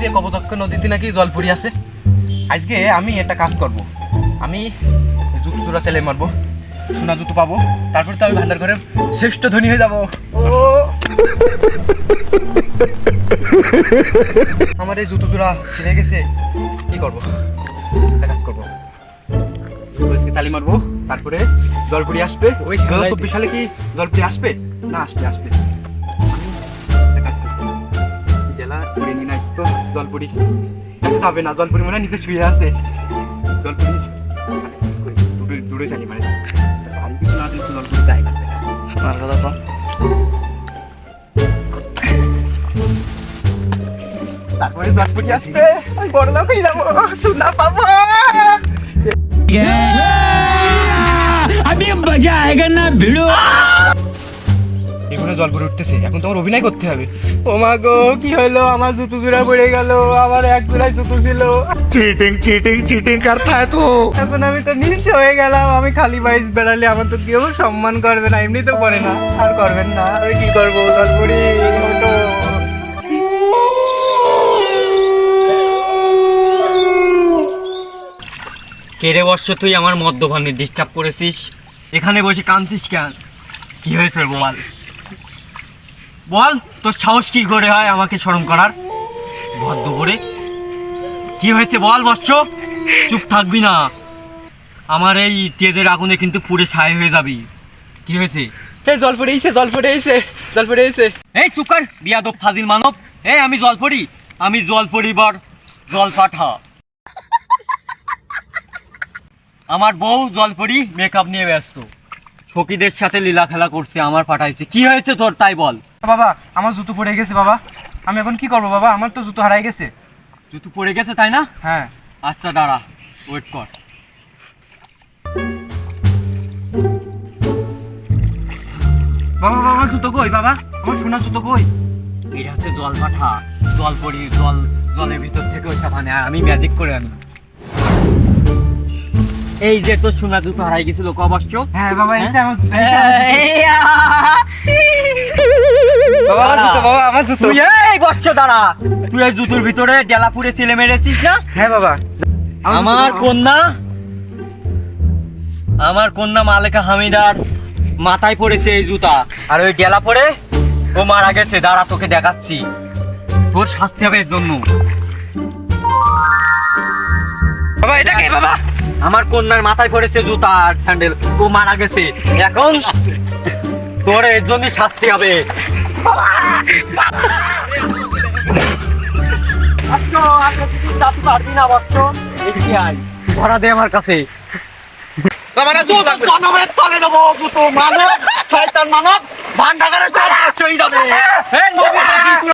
শুনছি কপোতক্ষ নদীতে নাকি জল পড়ি আছে আজকে আমি একটা কাজ করব। আমি জুতো জোড়া ছেলে মারবো সোনা জুতো পাবো তারপর তো আমি ভান্ডার ঘরে শ্রেষ্ঠ ধনী হয়ে যাব। ও আমার এই জুতো জোড়া ছিঁড়ে গেছে কি করব? একটা কাজ করব। পুলিশকে চালি মারবো তারপরে জলপুরি আসবে। ওই চব্বিশ সালে কি জলপুরি আসবে? না আসবে আসবে। জলপুরি। যাবে না জলপুরি মনে নিচে শুয়ে আছে। জলপুরি দূরে দূরে চালি মানে ভারী কিছু না দিলে জলপুরি যাই আপনার কথা কম। তারপরে জলপুরি আসবে। আমি বড় লোক হয়ে যাব সোনা পাবো। আমি বাজা আয়গা না ভিড়ো। এখনও জল পড়ে উঠতেছে। এখন তোমার অভিনয় করতে হবে। ও মা গো কি হলো? আমার জুতো জোড়া পড়ে গেল আমার এক জোড়ায় জুতো ছিল। চিটিং চিটিং চিটিং করতে তো। এখন আমি তো নিঃস হয়ে গেলাম। আমি খালি বাইস বেড়ালে আমার তো কেউ সম্মান করবে না এমনি তো করে না। আর করবেন না। আমি কি করব? জল পড়ি কেড়ে বর্ষ তুই আমার মদ্যপানে ডিস্টার্ব করেছিস? এখানে বসে কাঁদছিস কেন? কি হয়েছে বল বল তোর সাহস কি করে হয় আমাকে স্মরণ করার? ভর দুপুরে। কি হয়েছে বল বর্ষ চুপ থাকবি না। আমার এই তেজের আগুনে কিন্তু পুরে ছাই হয়ে যাবি। কি হয়েছে? হে জল পড়েছে জল পড়েছে জল পড়েছে এই চুকার বিয়াদব ফাজিল মানব। এই আমি জল পড়ি আমি জল পরিবার জল পাঠা। আমার বউ জল পড়ি মেকআপ নিয়ে ব্যস্ত। সখীদের সাথে লীলা খেলা করছে আমার পাঠাইছে। কি হয়েছে তোর তাই বল। বাবা আমার জুতো পড়ে গেছে বাবা। আমি এখন কি করব বাবা? আমার তো জুতো হারাই গেছে। জুতো পড়ে গেছে তাই না? হ্যাঁ। আচ্ছা দাঁড়া ওয়েট কর। বাবা বাবা জুতো কই বাবা? আমার সোনা জুতো কই? এটা হচ্ছে জল পাঠা জল পড়ি জল জলের ভিতর থেকে ওইটা মানে আমি ম্যাজিক করে আনি। এই যে তোর সোনা জুতো হারাই গেছিল কবাস্য হ্যাঁ বাবা হ্যাঁ? এইটা আমার বাবা আমার জুতো বাবা আমার জুতো। তুই এই বর্ষ দাঁড়া। তুই এই জুতোর ভিতরে ডেলাপুরে ছেলে মেরেছিস না? হ্যাঁ বাবা। আমার কন্যা আমার কন্যা মালেকা হামিদার মাথায় পড়েছে এই জুতা। আর ওই ডেলা পরে ও মারা গেছে দাঁড়া তোকে দেখাচ্ছি। তোর শাস্তি হবে এর জন্য। বাবা এটা কে বাবা? আমার কন্যার মাথায় পড়েছে জুতা আর স্যান্ডেল। ও মারা গেছে। এখন তোর এর জন্য শাস্তি হবে। ধরা দে আমার কাছে। মানব শয়তান মানব ভান্ডাগারে চল চই যাবে